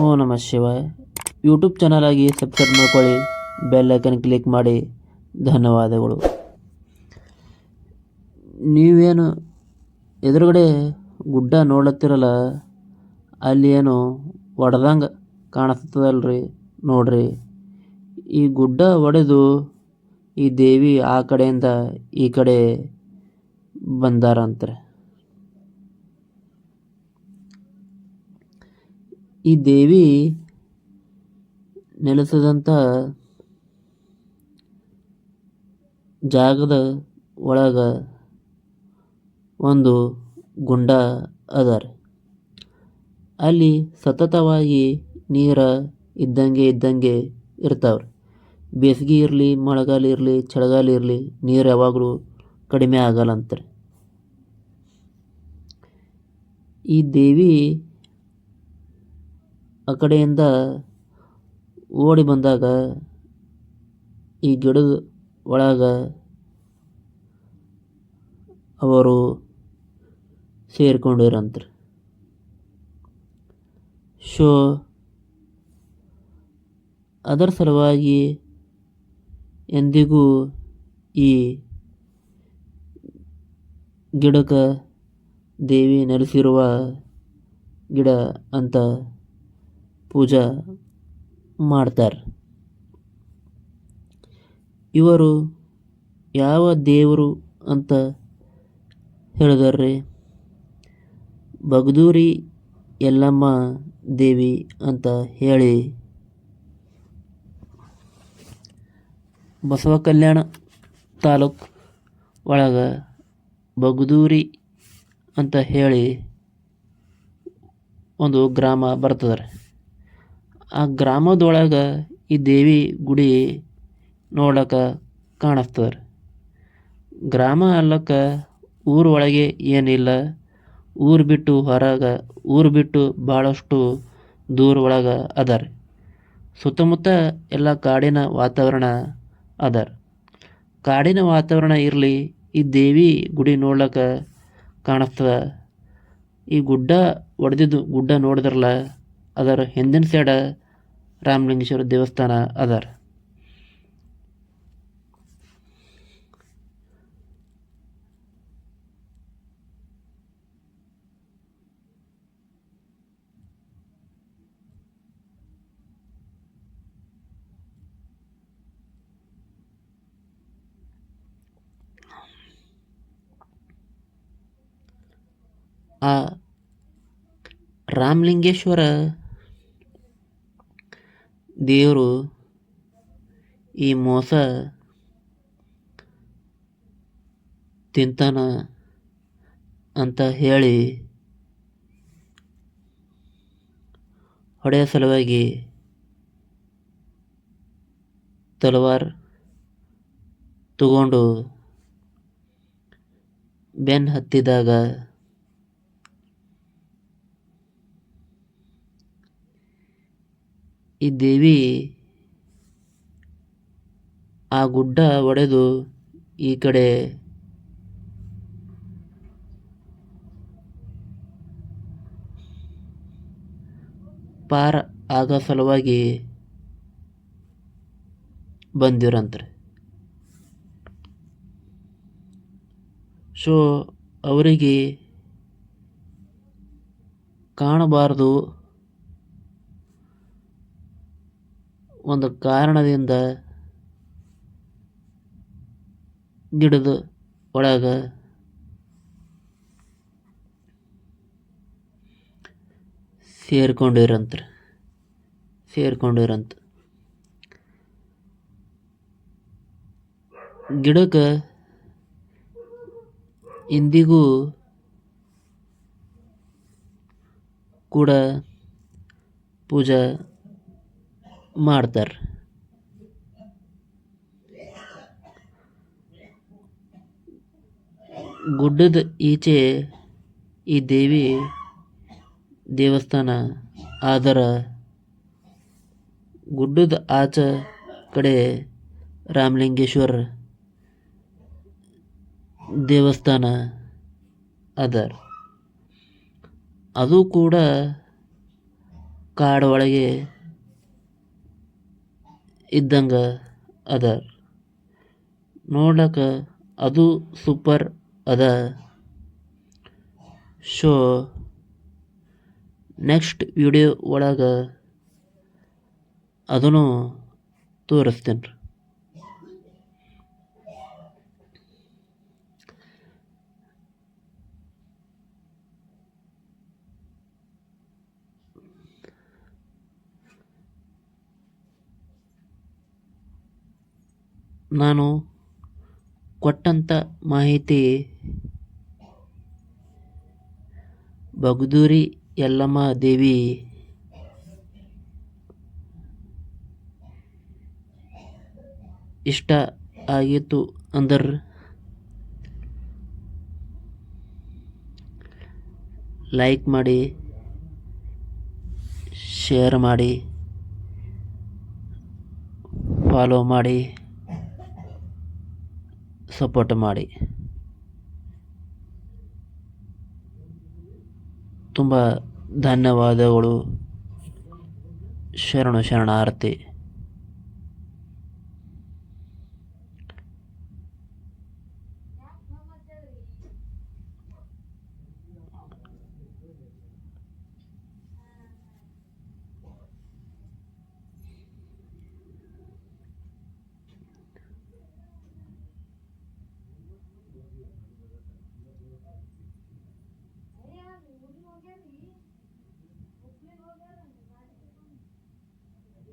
ಓ ನಮ Shiva YouTube channel ಆಗಿ subscribe ಮಾಡ್ಕೊಳ್ಳಿ ಬೆಲ್ ಐಕನ್ ಕ್ಲಿಕ್ ಮಾಡಿ. ಧನ್ಯವಾದಗಳು. ನೀವೇನು ಎದುರುಗಡೆ ಗುಡ್ಡ ನೋಡತ್ತಿರಲ್ಲ ಅಲ್ಲಿ ಏನು ಒಡೆದಂಗೆ ಕಾಣಿಸ್ತದಲ್ರಿ? ನೋಡ್ರಿ. ಈ ಗುಡ್ಡ ಒಡೆದು ಈ ದೇವಿ ಆ ಕಡೆಯಿಂದ ಈ ಕಡೆ ಬಂದಾರಂತ್ರೆ. ಈ ದೇವಿ ನೆಲೆಸಿದಂಥ ಜಾಗದ ಒಳಗ ಒಂದು ಗುಂಡ ಅದರ. ಅಲ್ಲಿ ಸತತವಾಗಿ ನೀರು ಇದ್ದಂಗೆ ಇದ್ದಂಗೆ ಇರ್ತಾವ್ರಿ. ಬೇಸಿಗೆ ಇರಲಿ, ಮಳೆಗಾಲ ಇರಲಿ, ಚಳಿಗಾಲ ಇರಲಿ, ನೀರು ಯಾವಾಗಲೂ ಕಡಿಮೆ ಆಗಲ್ಲಂತ್ರಿ. ಈ ದೇವಿ ಆ ಕಡೆಯಿಂದ ಓಡಿ ಬಂದಾಗ ಈ ಗಿಡದ ಒಳಗೆ ಅವರು ಸೇರಿಕೊಂಡಿರಂತ್ರಿ. ಶೋ ಅದರ ಸಲುವಾಗಿ ಎಂದಿಗೂ ಈ ಗಿಡಕ್ಕೆ ದೇವಿ ನೆಲೆಸಿರುವ ಗಿಡ ಅಂತ ಪೂಜಾ ಮಾಡ್ತಾರೆ. ಇವರು ಯಾವ ದೇವರು ಅಂತ ಹೇಳಿದಾರ್ರಿ ಬಗದೂರಿ ಯಲ್ಲಮ್ಮ ದೇವಿ ಅಂತ ಹೇಳಿ. ಬಸವ ಕಲ್ಯಾಣ ತಾಲೂಕು ಒಳಗೆ ಬಗದೂರಿ ಅಂತ ಹೇಳಿ ಒಂದು ಗ್ರಾಮ ಬರ್ತದೆ ಆ ಗ್ರಾಮದೊಳಗೆ ಈ ದೇವಿ ಗುಡಿ ನೋಡ್ಲಿಕ್ಕೆ ಕಾಣಿಸ್ತದೆ ಗ್ರಾಮ ಅಲ್ಲಕ್ಕ ಊರೊಳಗೆ ಏನಿಲ್ಲ, ಊರು ಬಿಟ್ಟು ಹೊರಗೆ, ಊರು ಬಿಟ್ಟು ಭಾಳಷ್ಟು ದೂರ ಒಳಗೆ ಅದ ರೀ ಸುತ್ತಮುತ್ತ ಎಲ್ಲ ಕಾಡಿನ ವಾತಾವರಣ ಅದರ. ಕಾಡಿನ ವಾತಾವರಣ ಇರಲಿ, ಈ ದೇವಿ ಗುಡಿ ನೋಡ್ಲಿಕ್ಕೆ ಕಾಣಿಸ್ತದ. ಈ ಗುಡ್ಡ ಒಡೆದಿದ್ದು ಗುಡ್ಡ ನೋಡಿದ್ರಲ್ಲ, ಅದರ ಹಿಂದಿನ ಸೈಡ ರಾಮಲಿಂಗೇಶ್ವರ ದೇವಸ್ಥಾನ ಅದ ರೀ ಆ ರಾಮಲಿಂಗೇಶ್ವರ ದೇವರು ಈ ಮೋಸ ತಿಂತಾನ ಅಂತ ಹೇಳಿ ಹೊಡೆಯ ಸಲುವಾಗಿ ತಲವಾರ್ ತಗೊಂಡು ಬೆನ್ನು ಹತ್ತಿದಾಗ ಈ ದೇವಿ ಆ ಗುಡ್ಡ ಒಡೆದು ಈ ಕಡೆ. ಪಾರ ಆಗೋ ಸಲುವಾಗಿ ಬಂದಿರಂತ್ರಿ ಸೊ ಅವರಿಗೆ ಕಾಣಬಾರ್ದು ಒಂದು ಕಾರಣದಿಂದ ಗಿಡದ ಒಳಗೆ ಸೇರ್ಕೊಂಡಿರಂತ ಸೇರ್ಕೊಂಡಿರಂತ ಗಿಡಕ್ಕೆ ಇಂದಿಗೂ ಕೂಡ ಪೂಜಾ ಮಾಡ್ತಾರೆ. ಗುಡ್ಡದ ಈಚೆ ಈ ದೇವಿ ದೇವಸ್ಥಾನ ಆದರ ಗುಡ್ಡದ ಆಚ ಕಡೆ ರಾಮಲಿಂಗೇಶ್ವರ ದೇವಸ್ಥಾನ ಅದ. ಅದು ಕೂಡ ಕಾಡು ಒಳಗೆ ಇದ್ದಂಗೆ ಅದ. ನೋಡಕ ಅದು ಸೂಪರ್ ಅದ. ಶೋ ನೆಕ್ಸ್ಟ್ ವಿಡಿಯೋ ಒಳಗೆ ಅದನ್ನು ತೋರಿಸ್ತೇನೆ ರೀ ನಾನು ಕೊಟ್ಟಂಥ ಮಾಹಿತಿ ಬಗದೂರಿ ಯಲ್ಲಮ್ಮ ದೇವಿ ಇಷ್ಟ ಆಗಿತ್ತು ಅಂದ್ರೆ ಲೈಕ್ ಮಾಡಿ ಶೇರ್ ಮಾಡಿ ಫಾಲೋ ಮಾಡಿ. ಸಪೋರ್ಟ್ ಮಾಡಿ. ತುಂಬ ಧನ್ಯವಾದಗಳು. ಶರಣು ಶರಣಾರ್ಥಿ.